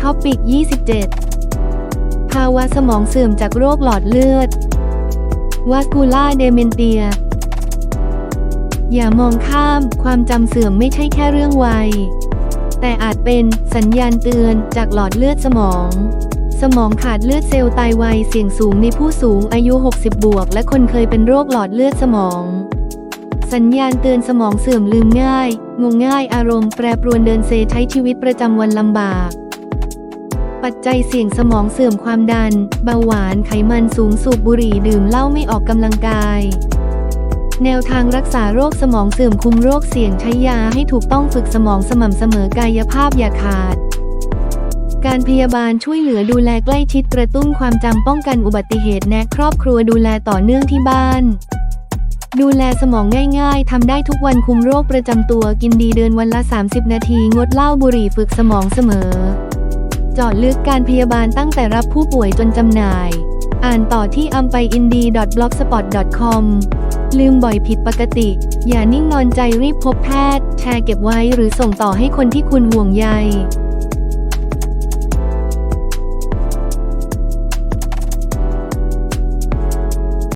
ท็อปิก 27 ภาวะสมองเสื่อมจากโรคหลอดเลือดวาสคูล่าเดเมนเตียอย่ามองข้าม ความจำเสื่อมไม่ใช่แค่เรื่องวัย แต่อาจเป็นสัญญาณเตือนจากหลอดเลือดสมอง สมองขาดเลือดเซลล์ตายวัยเสี่ยงสูงในผู้สูงอายุ 60 บวก และคนเคยเป็นโรคหลอดเลือดสมอง สัญญาณเตือนสมองเสื่อมลืมง่าย งงง่ายอารมณ์แปรปรวนเดินเซใช้ชีวิตประจำวันลำบาก ปัจจัยเสี่ยงสมองเสื่อมความดัน เบาหวานไขมันสูงสูบบุหรี่ดื่มเหล้าไม่ออกกำลังกาย แนวทางรักษาโรคสมองเสื่อมคุมโรคเสี่ยงใช้ยาให้ถูกต้องฝึกสมองสม่ำเสมอกายภาพอย่าขาด การพยาบาลช่วยเหลือดูแลใกล้ชิดกระตุ้นความจำป้องกันอุบัติเหตุแนะครอบครัวดูแลต่อเนื่องที่บ้านดูแลสมองง่ายๆ ทำได้ทุกวันคุมโรคประจำตัว กินดีเดินวันละ 30 นาที งดเหล้าบุหรี่ฝึกสมองเสมอ จาะลึกการพยาบาลตั้งแต่รับผู้ป่วยจนจำหน่าย อ่านต่อที่ a m p a i n d i b l o g s p o t c o m ลืมบ่อยผิดปกติ อย่านิ่งนอนใจรีบพบแพทย์ แชร์เก็บไว้หรือส่งต่อให้คนที่คุณห่วงใย